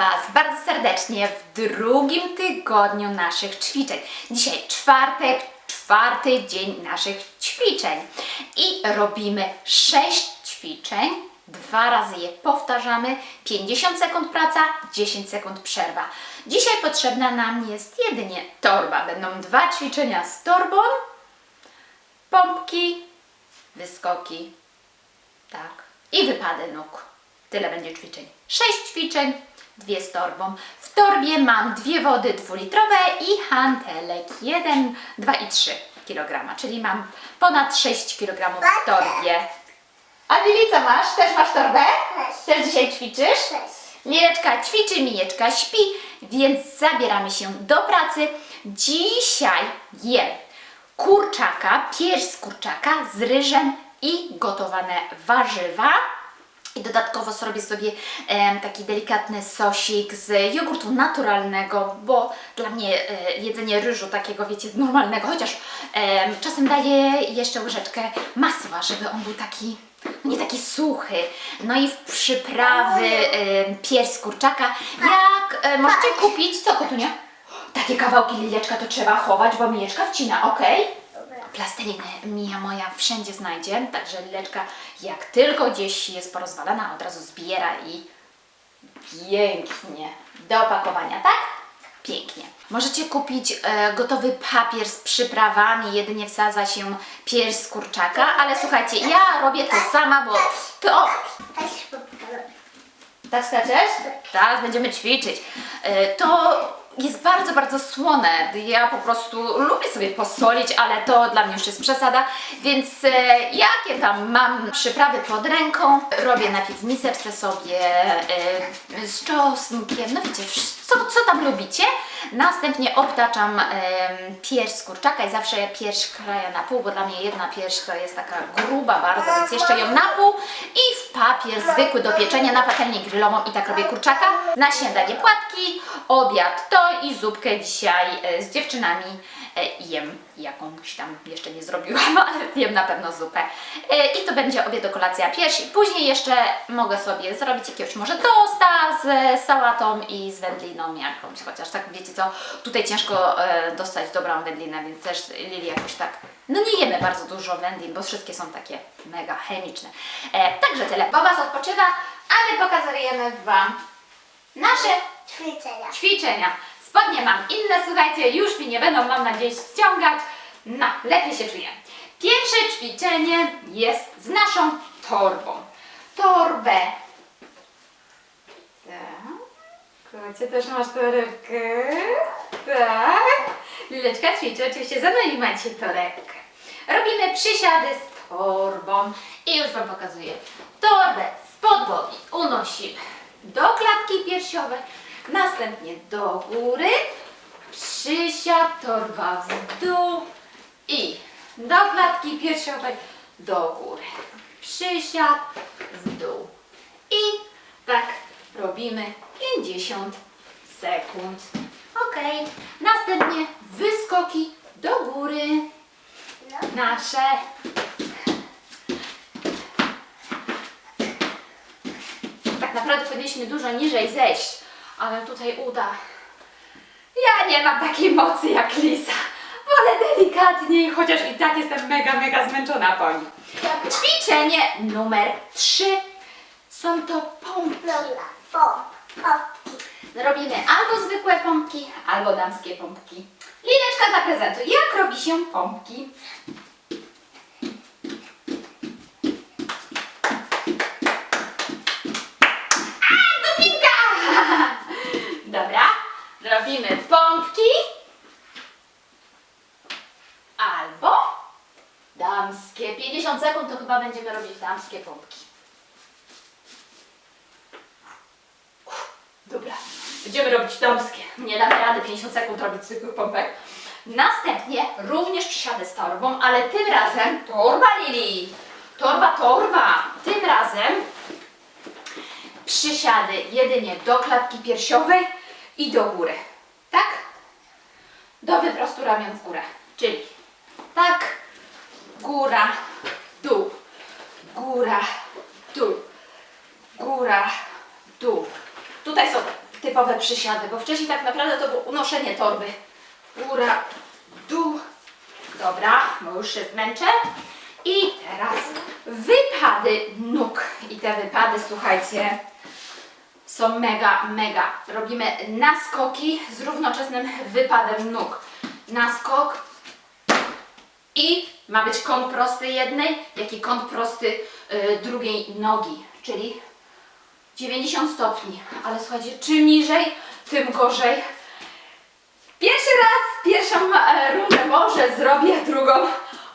Was bardzo serdecznie w drugim tygodniu naszych ćwiczeń. Dzisiaj czwartek, czwarty dzień naszych ćwiczeń. I robimy sześć ćwiczeń, dwa razy je powtarzamy, 50 sekund praca, 10 sekund przerwa. Dzisiaj potrzebna nam jest jedynie torba. Będą dwa ćwiczenia z torbą, pompki, wyskoki, tak. I wypady nóg. Tyle będzie ćwiczeń. Sześć ćwiczeń, dwie z torbą. W torbie mam dwie wody dwulitrowe i hantelek 1, 2 i 3 kg, czyli mam ponad 6 kg w torbie. A Lili, co masz? Też masz torbę? Też. Też dzisiaj ćwiczysz? Też. Lileczka ćwiczy, Mijeczka śpi, więc zabieramy się do pracy. Dzisiaj jem kurczaka, pierś z kurczaka z ryżem i gotowane warzywa. I dodatkowo zrobię sobie taki delikatny sosik z jogurtu naturalnego, bo dla mnie e, jedzenie ryżu takiego, wiecie, normalnego, chociaż em, czasem daję jeszcze łyżeczkę masła, żeby on był taki, no nie taki suchy. No i w przyprawy em, pierś z kurczaka, jak e, możecie kupić, co kotunia? Takie kawałki lileczka to trzeba chować, bo mijeczka wcina, okej? Plasteliny Mija moja wszędzie znajdzie, także Lileczka jak tylko gdzieś jest porozwalana, od razu zbiera i pięknie do opakowania, tak? Pięknie. Możecie kupić e, gotowy papier z przyprawami, jedynie wsadza się pierś z kurczaka, ale słuchajcie, ja robię to sama, bo to Też poprawę. tak skaczesz? Tak, będziemy ćwiczyć. E, To jest bardzo, bardzo słone. Ja po prostu lubię sobie posolić, ale to dla mnie już jest przesada. Więc e, jakie tam mam przyprawy pod ręką, robię w miseczce sobie e, z czosnkiem, no wiecie, co, co tam lubicie. Następnie obtaczam em, pierś z kurczaka i zawsze ja pierś kraję na pół, bo dla mnie jedna pierś to jest taka gruba bardzo, więc jeszcze ją na pół i w papier zwykły do pieczenia na patelnię grillową i tak robię kurczaka. Na śniadanie płatki, obiad to i zupkę dzisiaj e, z dziewczynami jem jakąś tam jeszcze nie zrobiłam, ale jem na pewno zupę. E, I to będzie obiad do kolacja piersi. Później jeszcze mogę sobie zrobić jakiegoś może tosta z sałatą i z wędliną jakąś, chociaż tak wiecie co, tutaj ciężko e, dostać dobrą wędlinę, więc też Lili jakoś tak, no nie jemy bardzo dużo wędlin, bo wszystkie są takie mega chemiczne. E, także tyle. Bobas odpoczywa, a my pokazujemy Wam nasze Ćwiczenia. ćwiczenia. Spodnie mam inne, słuchajcie, już mi nie będą, mam nadzieję, ściągać. No, lepiej się czuję. Pierwsze ćwiczenie jest z naszą torbą. Torbę. Tak. Kocie, też masz torebkę. Tak. Lileczka ćwiczy, oczywiście za mną i macie torebkę. Robimy przysiady z torbą. I już Wam pokazuję. Torbę z podłogi unosimy do klatki piersiowej, następnie do góry, przysiad, torba w dół i do klatki piersiowej, do góry, przysiad, w dół. I tak robimy 50 sekund. Ok, następnie wyskoki do góry, nasze. Tak naprawdę powinniśmy dużo niżej zejść, ale tutaj uda. Ja nie mam takiej mocy jak Lisa. Wolę delikatniej, chociaż i tak jestem mega, mega zmęczona po nim. Ćwiczenie numer 3. Są to pompki. Po. Popki. Robimy albo zwykłe pompki, albo damskie pompki. Lineczka zaprezentuj, jak robi się pompki. A, dupinka! Dobra, robimy pompki. Albo damskie. 50 sekund to chyba będziemy robić damskie pompki. Dobra, będziemy robić damskie. Nie damy rady 50 sekund robić zwykłych pompek. Następnie również przysiady z torbą, ale tym razem torba Lili. Torba, torba. Tym razem przysiady jedynie do klatki piersiowej i do góry. Tak? Do wyprostu ramion w górę. Czyli tak, góra, dół, góra, dół, góra, dół. Tutaj są typowe przysiady, bo wcześniej tak naprawdę to było unoszenie torby. Góra, dół. Dobra, bo już się zmęczę. I teraz wypady nóg. I te wypady, słuchajcie, są mega, mega. Robimy naskoki z równoczesnym wypadem nóg. Naskok i ma być kąt prosty jednej, jak i kąt prosty y, drugiej nogi, czyli 90 stopni. Ale słuchajcie, czym niżej, tym gorzej. Pierwszy raz, pierwszą e, rundę może zrobię, drugą.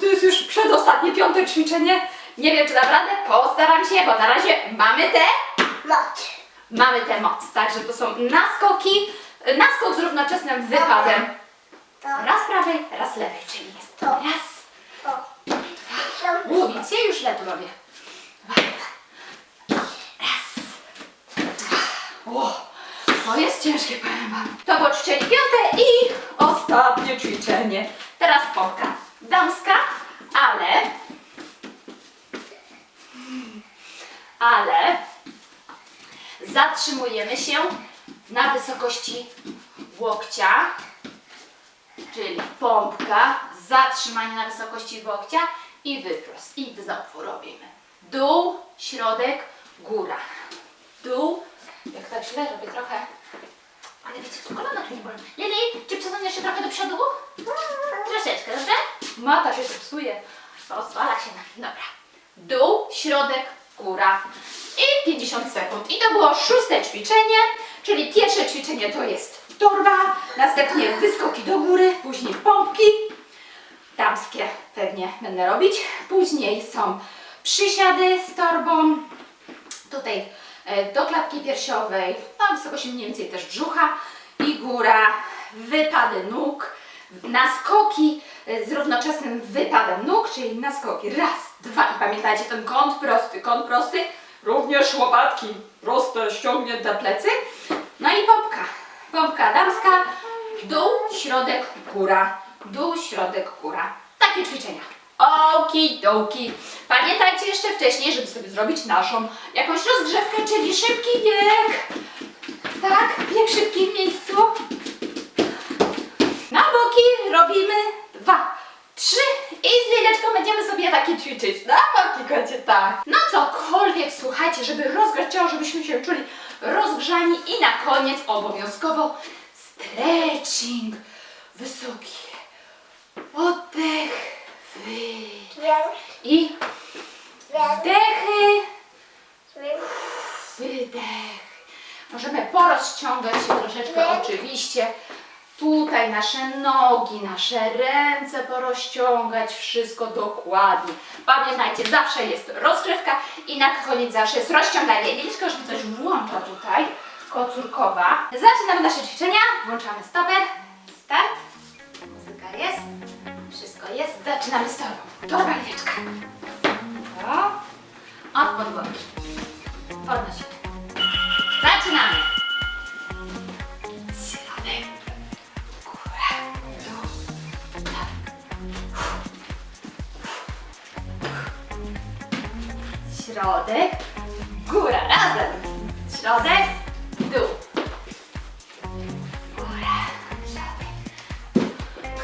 To jest już przedostatnie, piąte ćwiczenie. Nie wiem, czy dam radę, postaram się, bo na razie mamy te Moc. mamy tę moc. Także to są naskoki, naskok z równoczesnym wypadem. To. Raz prawej, raz lewej, czyli jest to raz. Widzicie, już lepiej robię. To jest ciężkie, powiem wam. To było ćwiczenie piąte i ostatnie ćwiczenie. Teraz pompka damska, ale ale zatrzymujemy się na wysokości łokcia, czyli pompka, zatrzymanie na wysokości łokcia i wyprost. I znowu robimy. Dół, środek, góra. Dół, jak tak źle robię trochę, ale wiecie co, kolana tu nie bolą. Lili, czy przesuniesz się trochę do przodu? Troszeczkę, dobrze? Mata się zepsuje, rozwala się. Dobra. Dół, środek, góra. I 50 sekund. I to było szóste ćwiczenie, czyli pierwsze ćwiczenie to jest torba, następnie wyskoki do góry, później pompki. Damskie pewnie będę robić. Później są przysiady z torbą. Tutaj e, do klatki piersiowej, na wysokości mniej więcej też brzucha i góra, wypady nóg, naskoki e, z równoczesnym wypadem nóg, czyli naskoki raz, dwa. I pamiętajcie ten kąt prosty, kąt prosty, również łopatki proste, ściągnięte plecy, no i pompka, pompka damska, dół, środek, góra, dół, środek, góra, takie ćwiczenia. Okidoki. Pamiętajcie jeszcze wcześniej, żeby sobie zrobić naszą jakąś rozgrzewkę, czyli szybki bieg. Tak, bieg szybki w miejscu. Na boki robimy dwa, trzy i z Lileczką będziemy sobie takie ćwiczyć. Na boki kocie, tak. No cokolwiek, słuchajcie, żeby rozgrzać ciało, żebyśmy się czuli rozgrzani i na koniec obowiązkowo stretching. Wysoki oddech, wydech i wdechy. Wydech. Możemy porozciągać się troszeczkę oczywiście. Tutaj nasze nogi, nasze ręce porozciągać, wszystko dokładnie. Pamiętajcie, zawsze jest rozgrzewka i na koniec zawsze jest rozciąganie. Liczka już mi coś włącza tutaj, kocurkowa. Zaczynamy nasze ćwiczenia, włączamy stoper, start, jest, wszystko jest, zaczynamy z torbą. Torba Liczka. O, od podłogi. Podnosimy. Zaczynamy. Tak. Środek, góra, razem. Środek,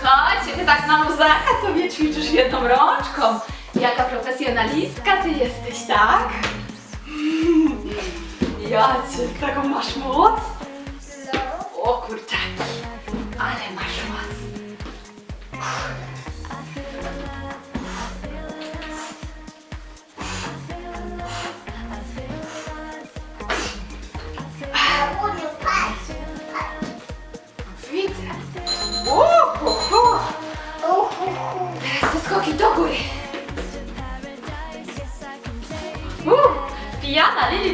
Chodź, ty tak na muzaka sobie ćwiczysz jedną rączką. Jaka profesjonalistka ty jesteś, tak? Ja cię, taką masz moc? O kurczaki, ale masz moc. Unu,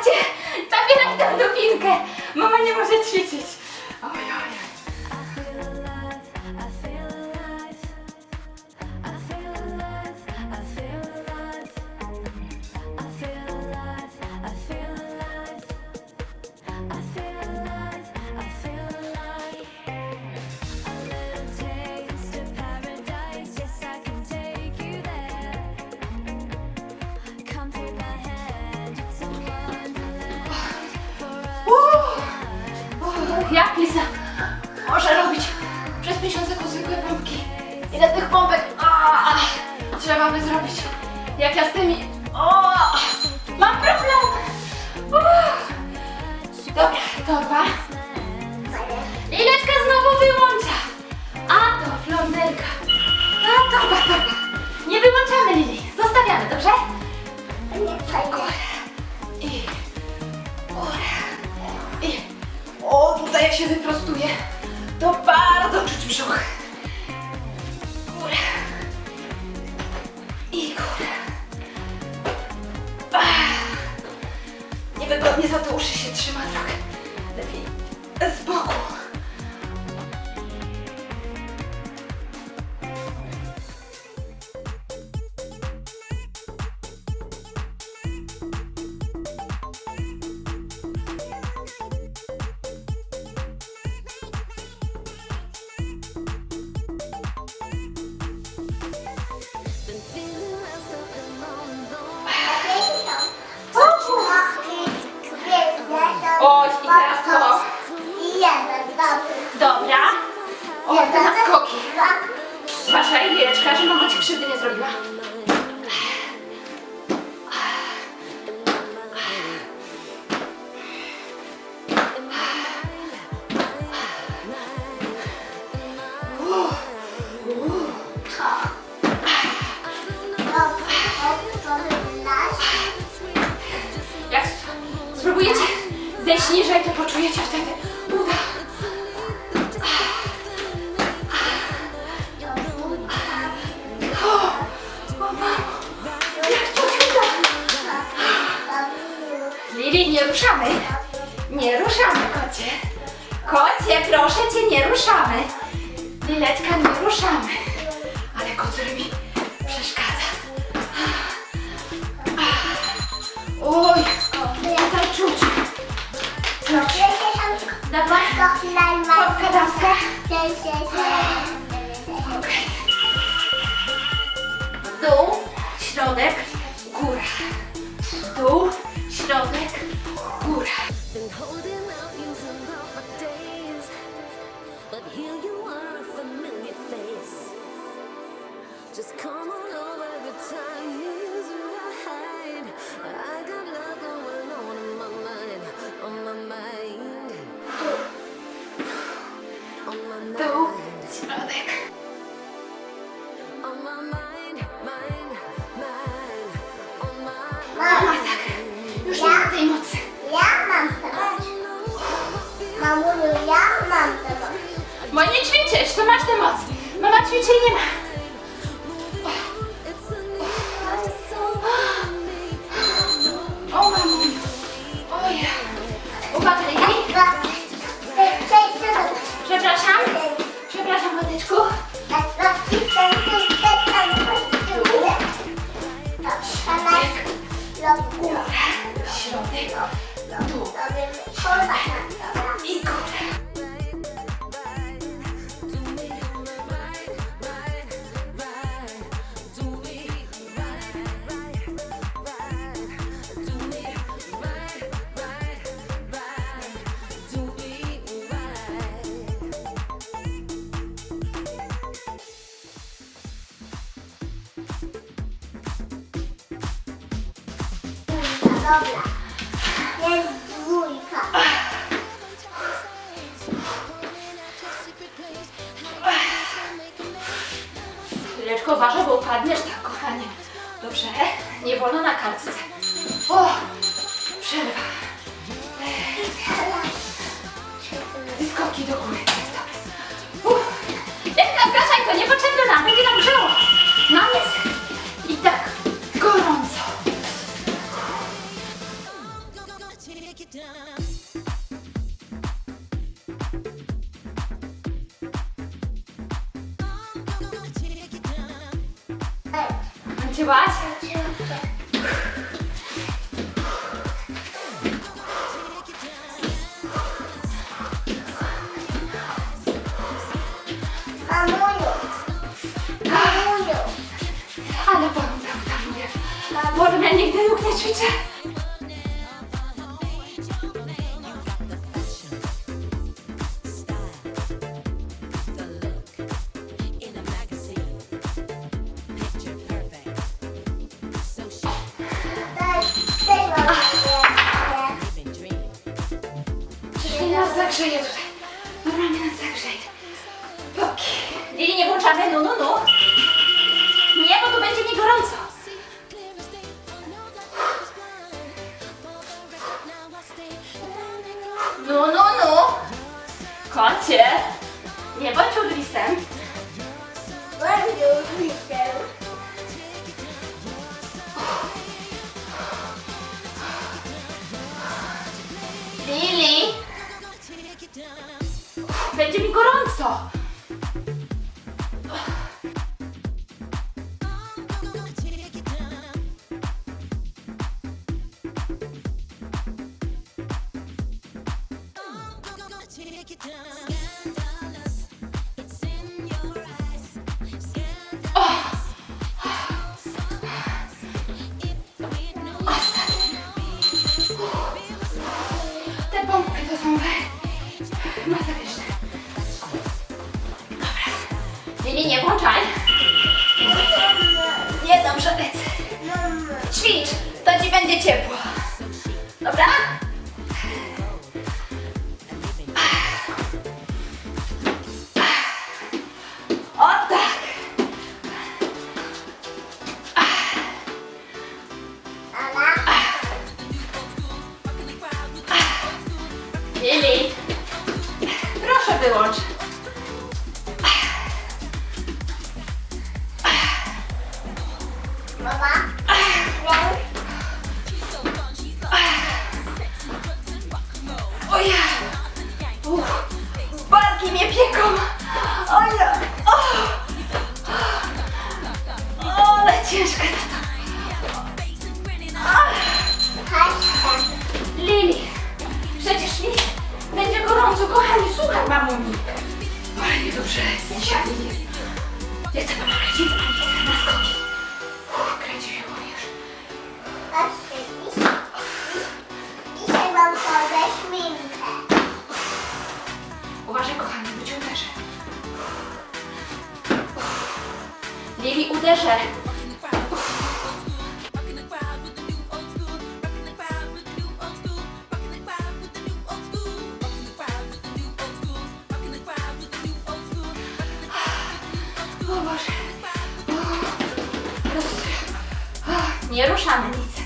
Tacie, zabieraj tę dupinkę. Mama nie może ćwiczyć. podcast, zrobiła? Jak spróbujecie zejść to poczujecie wtedy ruszamy. Nie ruszamy, kocie. Kocie, proszę cię, nie ruszamy. Liletka, nie ruszamy. Ale kotur mi przeszkadza. Ah. Oj, tutaj czuć. Proszę. Dobra, kopka damska. Okej. Dół, środek, góra. Dół, hidroteca pura. ćwiczysz, to masz te moc. Mama ćwiczy i nie ma. Dobra. Jest dwójka. Chwileczko uważaj, bo upadniesz tak, kochanie. Dobrze? Nie wolno na kartce. O! Przerwa. I skoki do góry. Jest dobre. Uff. Jaka, zgaszaj to, niepotrzebne nam. Będzie nam grzało. Nam jest Ale pamiętam, tam mówię. Boże, ja nigdy nóg nie ćwiczę. nie włączaj. Nie, dobrze, lec. Ćwicz, to ci będzie ciepło. Dobra? Boże. Nie ruszamy nic.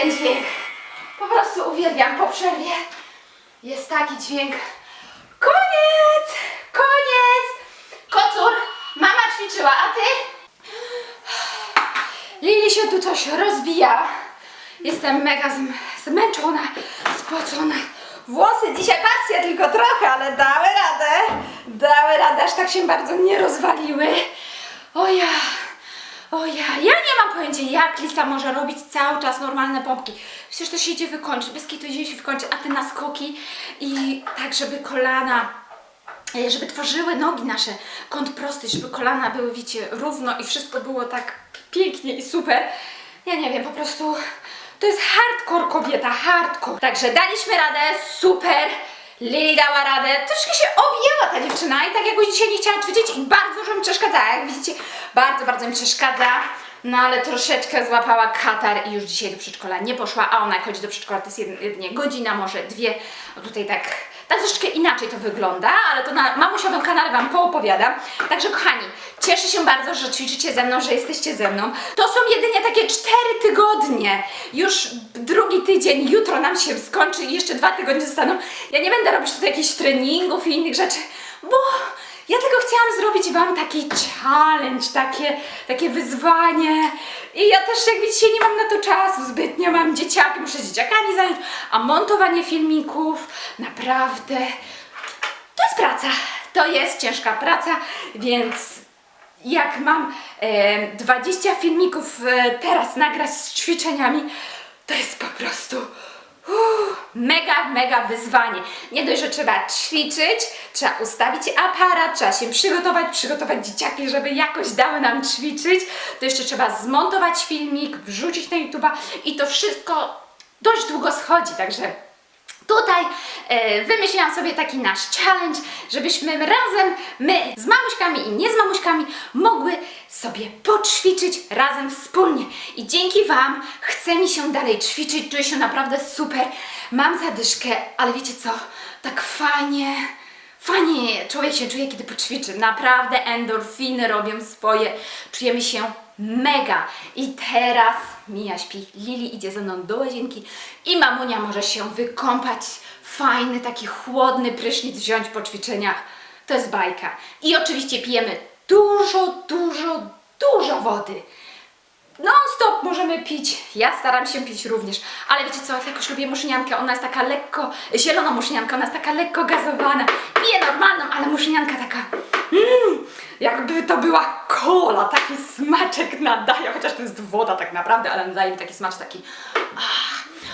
Ten dźwięk. Po prostu uwielbiam po przerwie. Jest taki dźwięk. Koniec! Koniec! Kocur, mama ćwiczyła, a ty? Lili się tu coś rozbija. Jestem mega zm- zmęczona, spocona. Włosy dzisiaj, patrzcie, tylko trochę, ale dały radę. Dały radę, aż tak się bardzo nie rozwaliły. O o ja, ja nie mam pojęcia, jak Lisa może robić cały czas normalne pompki. Przecież to się idzie wykończyć, bez kitu idzie się wykończyć, a ty na skoki i tak, żeby kolana e, żeby tworzyły nogi nasze kąt prosty, żeby kolana były, wiecie, równo i wszystko było tak pięknie i super. Ja nie wiem, po prostu to jest hardcore kobieta, hardcore. Także daliśmy radę, super. Lili dała radę, troszkę się objęła ta dziewczyna i tak jakoś dzisiaj nie chciała ćwiczyć i bardzo dużo mi przeszkadzała, jak widzicie, bardzo, bardzo mi przeszkadza. No ale troszeczkę złapała katar i już dzisiaj do przedszkola nie poszła, a ona jak chodzi do przedszkola to jest jed- jedynie godzina, może dwie. O, tutaj tak, tak troszeczkę inaczej to wygląda, ale to na mamusiowym kanale Wam poopowiadam. Także kochani, cieszę się bardzo, że ćwiczycie ze mną, że jesteście ze mną. To są jedynie takie cztery tygodnie. Już drugi tydzień, jutro nam się skończy i jeszcze dwa tygodnie zostaną. Ja nie będę robić tutaj jakichś treningów i innych rzeczy, bo ja tylko chciałam zrobić Wam taki challenge, takie, takie wyzwanie. I ja też, jak widzicie, nie mam na to czasu zbytnio. Mam dzieciaki, muszę z dzieciakami zająć, a montowanie filmików naprawdę to jest praca. To jest ciężka praca, więc jak mam e, 20 filmików e, teraz nagrać z ćwiczeniami, to jest po prostu mega, mega wyzwanie. Nie dość, że trzeba ćwiczyć, trzeba ustawić aparat, trzeba się przygotować, przygotować dzieciaki, żeby jakoś dały nam ćwiczyć, to jeszcze trzeba zmontować filmik, wrzucić na YouTube'a i to wszystko dość długo schodzi, także Tutaj e, wymyśliłam sobie taki nasz challenge, żebyśmy razem, my z mamuśkami i nie z mamuśkami, mogły sobie poćwiczyć razem wspólnie. I dzięki Wam chce mi się dalej ćwiczyć, czuję się naprawdę super. Mam zadyszkę, ale wiecie co? Tak fajnie, fajnie człowiek się czuje, kiedy poćwiczy. Naprawdę endorfiny robią swoje. Czujemy się mega. I teraz Mija śpi, Lili idzie ze mną do łazienki i mamunia może się wykąpać. Fajny, taki chłodny prysznic wziąć po ćwiczeniach. To jest bajka. I oczywiście pijemy dużo, dużo, dużo wody. Non-stop możemy pić. Ja staram się pić również. Ale wiecie co, jakoś lubię muszniankę. Ona jest taka lekko, zielona musznianka, ona jest taka lekko gazowana. Piję normalną, ale musznianka taka, jakby to była kola. Taki smaczek nadaje, chociaż to jest woda tak naprawdę, ale nadaje mi taki smacz taki...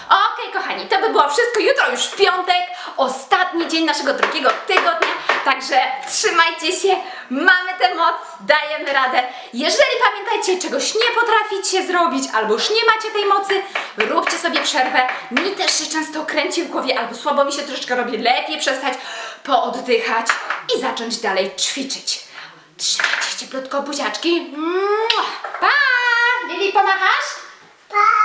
Okej, kochani, to by było wszystko. Jutro już piątek, ostatni dzień naszego drugiego tygodnia. Także trzymajcie się, mamy tę moc, dajemy radę. Jeżeli pamiętajcie, czegoś nie potraficie zrobić, albo już nie macie tej mocy, róbcie sobie przerwę. Mi też się często kręci w głowie, albo słabo mi się troszeczkę robi, lepiej przestać, pooddychać i zacząć dalej ćwiczyć. Trzymajcie cieplutko buziaczki. Pa! Lili, pomachasz? Pa!